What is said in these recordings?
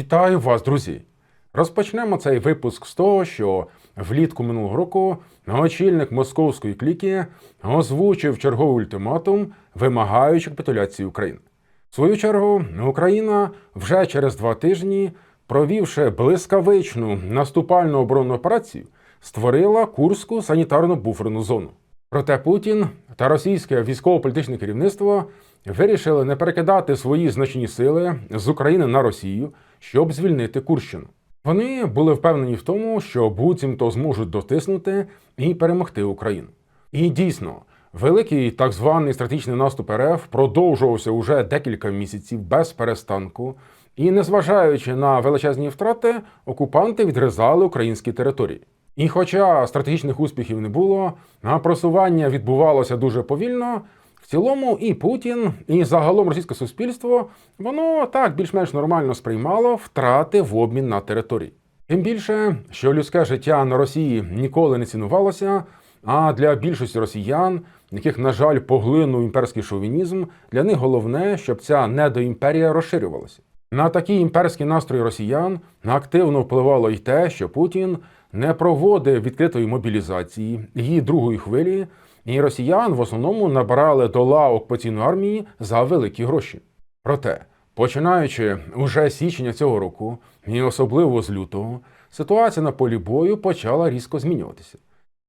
Вітаю вас, друзі! Розпочнемо цей випуск з того, що влітку минулого року очільник московської кліки озвучив черговий ультиматум, вимагаючи капітуляції України. В свою чергу, Україна вже через два тижні, провівши блискавичну наступальну оборонну операцію, створила Курську санітарно буферну зону. Проте Путін та російське військово-політичне керівництво вирішили не перекидати свої значні сили з України на Росію, щоб звільнити Курщину. Вони були впевнені в тому, що буцімто зможуть дотиснути і перемогти Україну. І дійсно, великий так званий стратегічний наступ РФ продовжувався уже декілька місяців без перестанку, і, незважаючи на величезні втрати, окупанти відрізали українські території. І хоча стратегічних успіхів не було, а просування відбувалося дуже повільно, в цілому і Путін, і загалом російське суспільство воно так більш-менш нормально сприймало втрати в обмін на території. Тим більше, що людське життя на Росії ніколи не цінувалося, а для більшості росіян, яких, на жаль, поглинув імперський шовінізм, для них головне, щоб ця недоімперія розширювалася. На такі імперські настрої росіян активно впливало й те, що Путін не проводив відкритої мобілізації її другої хвилі, і росіян в основному набирали до лав окупаційної армії за великі гроші. Проте, починаючи уже з січня цього року, і особливо з лютого, ситуація на полі бою почала різко змінюватися.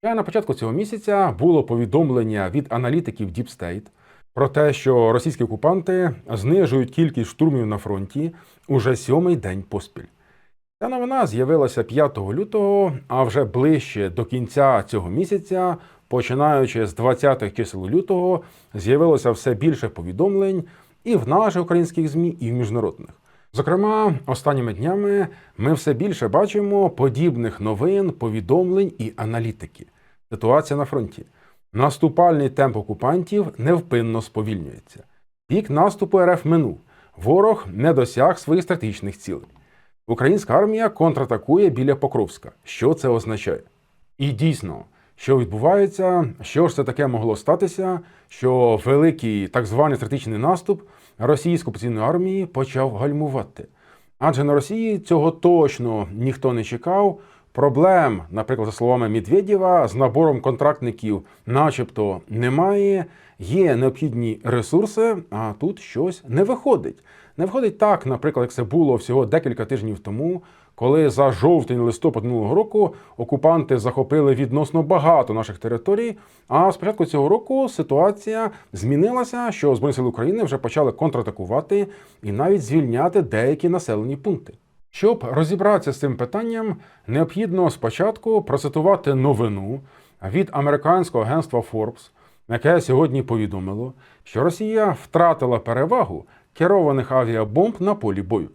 Я на початку цього місяця було повідомлення від аналітиків Deep State про те, що російські окупанти знижують кількість штурмів на фронті уже сьомий день поспіль. Ця новина з'явилася 5 лютого, а вже ближче до кінця цього місяця, починаючи з 20-х чисел лютого, з'явилося все більше повідомлень і в наших українських ЗМІ, і в міжнародних. Зокрема, останніми днями ми все більше бачимо подібних новин, повідомлень і аналітики. Ситуація на фронті. Наступальний темп окупантів невпинно сповільнюється. Пік наступу РФ минув. Ворог не досяг своїх стратегічних цілей. Українська армія контратакує біля Покровська. Що це означає? І дійсно, що відбувається, що ж це таке могло статися, що великий так званий стратегічний наступ російської поційної армії почав гальмувати. Адже на Росії цього точно ніхто не чекав. Проблем, наприклад, за словами Медведєва, з набором контрактників, начебто, немає. Є необхідні ресурси, а тут щось не виходить. Не виходить так, наприклад, як це було всього декілька тижнів тому, коли за жовтень-листопад минулого року окупанти захопили відносно багато наших територій. А з початку цього року ситуація змінилася, що Збройні сили України вже почали контратакувати і навіть звільняти деякі населені пункти. Щоб розібратися з цим питанням, необхідно спочатку процитувати новину від американського агентства Forbes, яке сьогодні повідомило, що Росія втратила перевагу керованих авіабомб на полі бою.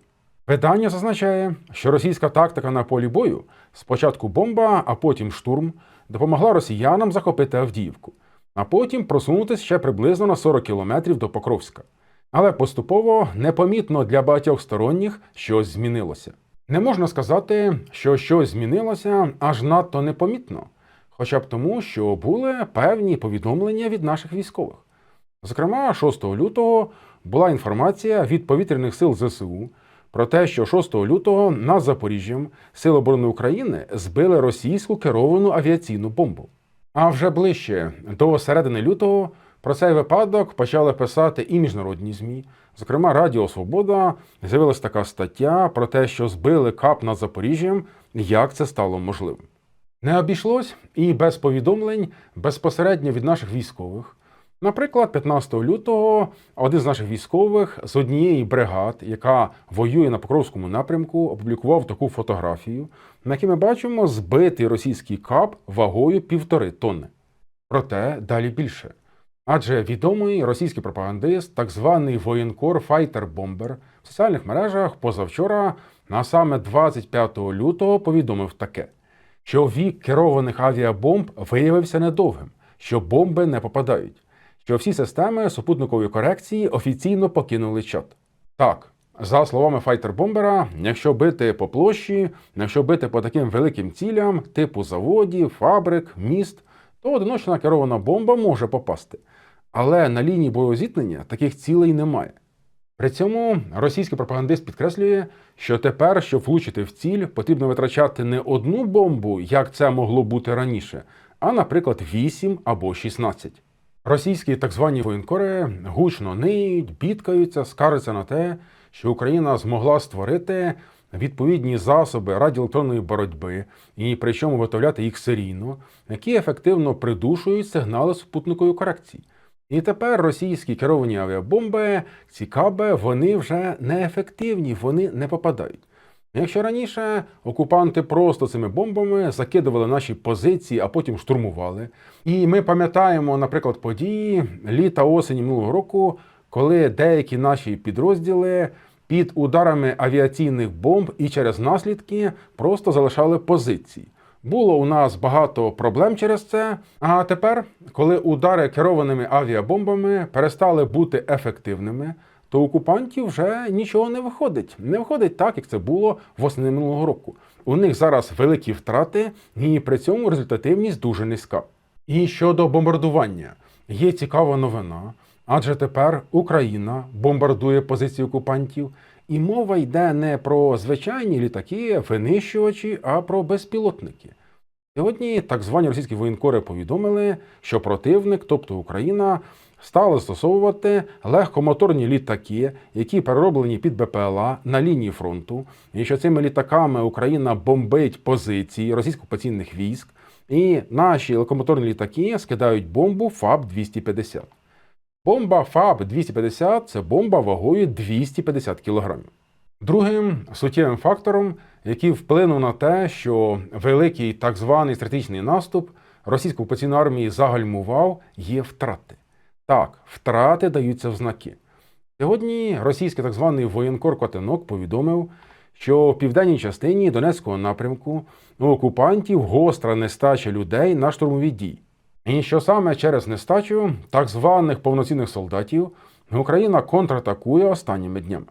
Видання зазначає, що російська тактика на полі бою спочатку бомба, а потім штурм допомогла росіянам захопити Авдіївку, а потім просунутися ще приблизно на 40 кілометрів до Покровська. Але поступово непомітно для багатьох сторонніх щось змінилося. Не можна сказати, що щось змінилося аж надто непомітно, хоча б тому, що були певні повідомлення від наших військових. Зокрема, 6 лютого була інформація від повітряних сил ЗСУ про те, що 6 лютого над Запоріжжям Сили оборони України збили російську керовану авіаційну бомбу. А вже ближче до середини лютого про цей випадок почали писати і міжнародні ЗМІ. Зокрема, Радіо Свобода з'явилася така стаття про те, що збили кап над Запоріжжям, як це стало можливим. Не обійшлось і без повідомлень безпосередньо від наших військових. Наприклад, 15 лютого один з наших військових з однієї бригад, яка воює на Покровському напрямку, опублікував таку фотографію, на якій ми бачимо збитий російський кап вагою півтори тонни. Проте далі більше. Адже відомий російський пропагандист, так званий воєнкор Файтер Бомбер, в соціальних мережах позавчора, а саме 25 лютого, повідомив таке, що вік керованих авіабомб виявився недовгим, що бомби не попадають, що всі системи супутникової корекції офіційно покинули чат. Так, за словами Файтер Бомбера, якщо бити по площі, якщо бити по таким великим цілям, типу заводів, фабрик, міст, то одиночна керована бомба може попасти. Але на лінії боєзіткнення таких цілей немає. При цьому російський пропагандист підкреслює, що тепер, щоб влучити в ціль, потрібно витрачати не одну бомбу, як це могло бути раніше, а, наприклад, 8 або 16. Російські так звані воєнкори гучно ниють, бідкаються, скаржаться на те, що Україна змогла створити відповідні засоби радіоелектронної боротьби і причому виготовляти їх серійно, які ефективно придушують сигнали супутникової корекції. І тепер російські керовані авіабомби, ці каби, вони вже неефективні, вони не попадають. Якщо раніше окупанти просто цими бомбами закидували наші позиції, а потім штурмували. І ми пам'ятаємо, наприклад, події літа осені минулого року, коли деякі наші підрозділи під ударами авіаційних бомб і через наслідки просто залишали позиції. Було у нас багато проблем через це. А тепер, коли удари керованими авіабомбами перестали бути ефективними, то окупантів вже нічого не виходить. Не виходить так, як це було восени минулого року. У них зараз великі втрати, і при цьому результативність дуже низька. І щодо бомбардування, є цікава новина, адже тепер Україна бомбардує позиції окупантів, і мова йде не про звичайні літаки, винищувачі, а про безпілотники. Сьогодні так звані російські воєнкори повідомили, що противник, тобто Україна, стали застосовувати легкомоторні літаки, які перероблені під БПЛА на лінії фронту, і що цими літаками Україна бомбить позиції російсько-окупаційних військ, і наші легкомоторні літаки скидають бомбу ФАБ-250. Бомба ФАБ-250 це бомба вагою 250 кг. Другим суттєвим фактором, який вплинув на те, що великий так званий стратегічний наступ російської окупаційної армії загальмував, є втрати. Так, втрати даються в знаки. Сьогодні російський так званий воєнкор Котенок повідомив, що в південній частині Донецького напрямку у окупантів гостра нестача людей на штурмові дії. І що саме через нестачу так званих повноцінних солдатів Україна контратакує останніми днями.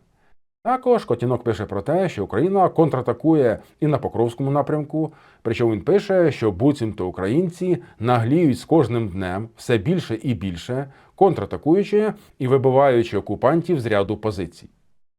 Також Котінок пише про те, що Україна контратакує і на Покровському напрямку. Причому він пише, що буцімто українці нагліють з кожним днем все більше і більше, контратакуючи і вибиваючи окупантів з ряду позицій.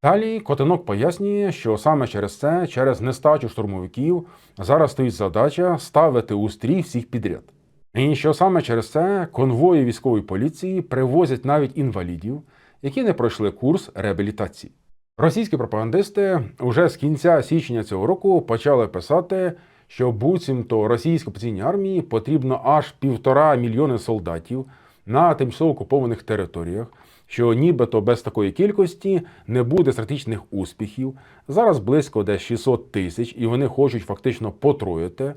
Далі Котинок пояснює, що саме через це, через нестачу штурмовиків, зараз стоїть задача ставити у стрій всіх підряд. І що саме через це конвої військової поліції привозять навіть інвалідів, які не пройшли курс реабілітації. Російські пропагандисти уже з кінця січня цього року почали писати, що буцімто російській окупаційній армії потрібно аж півтора мільйони солдатів на тимчасово окупованих територіях, що нібито без такої кількості не буде стратегічних успіхів. Зараз близько десь 600 тисяч, і вони хочуть фактично потроїти.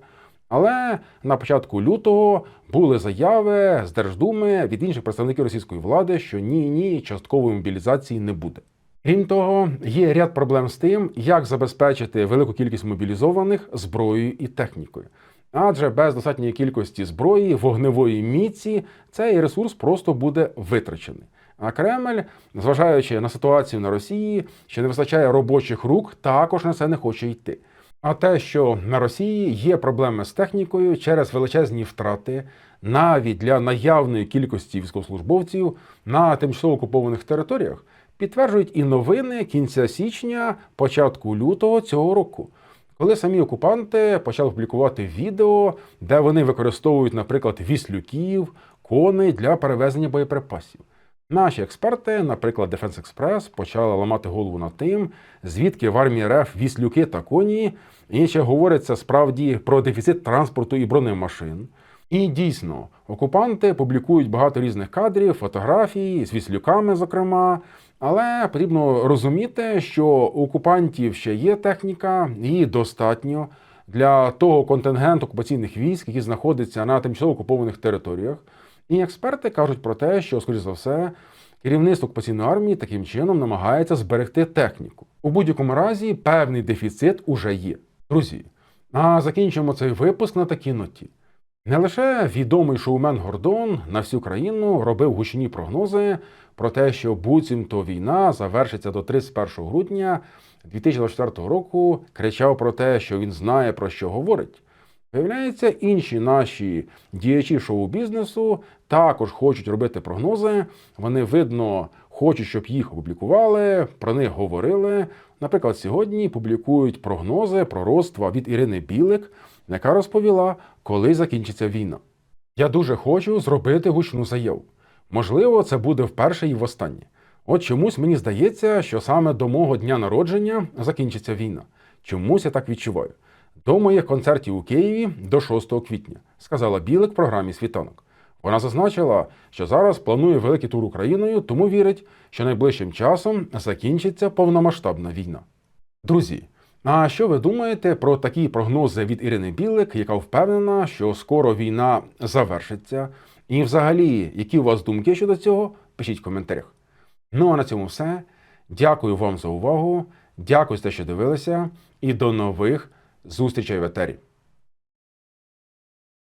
Але на початку лютого були заяви з Держдуми від інших представників російської влади, що ні, ні, часткової мобілізації не буде. Крім того, є ряд проблем з тим, як забезпечити велику кількість мобілізованих зброєю і технікою. Адже без достатньої кількості зброї, вогневої міці, цей ресурс просто буде витрачений. А Кремль, зважаючи на ситуацію на Росії, що не вистачає робочих рук, також на це не хоче йти. А те, що на Росії є проблеми з технікою через величезні втрати, навіть для наявної кількості військовослужбовців на тимчасово окупованих територіях, підтверджують і новини кінця січня, початку лютого цього року, коли самі окупанти почали публікувати відео, де вони використовують, наприклад, віслюків, коней для перевезення боєприпасів. Наші експерти, наприклад, Defense Express, почали ламати голову над тим, звідки в армії РФ віслюки та коні, і ще говориться справді про дефіцит транспорту і бронемашин. І дійсно, окупанти публікують багато різних кадрів, фотографій з віслюками, зокрема. Але потрібно розуміти, що у окупантів ще є техніка, її достатньо для того контингенту окупаційних військ, які знаходяться на тимчасово окупованих територіях. І експерти кажуть про те, що, скоріш за все, керівництво окупаційної армії таким чином намагається зберегти техніку. У будь-якому разі певний дефіцит уже є. Друзі, а закінчимо цей випуск на такій ноті. Не лише відомий шоумен Гордон на всю країну робив гучні прогнози про те, що буцімто війна завершиться до 31 грудня 2024 року, кричав про те, що він знає про що говорить. Виявляється, інші наші діячі шоу-бізнесу також хочуть робити прогнози. Вони, видно, хочуть, щоб їх опублікували, про них говорили. Наприклад, сьогодні публікують прогнози пророцтва від Ірини Білик, яка розповіла, коли закінчиться війна. Я дуже хочу зробити гучну заяву. Можливо, це буде вперше і востаннє. От чомусь мені здається, що саме до мого дня народження закінчиться війна. Чомусь я так відчуваю. До моїх концертів у Києві до 6 квітня, сказала Білик програмі Світанок. Вона зазначила, що зараз планує великий тур Україною, тому вірить, що найближчим часом закінчиться повномасштабна війна. Друзі, а що ви думаєте про такі прогнози від Ірини Білик, яка впевнена, що скоро війна завершиться? І взагалі, які у вас думки щодо цього? Пишіть в коментарях. Ну а на цьому все. Дякую вам за увагу. Дякую за те, що дивилися, і до нових зустрічей в етері.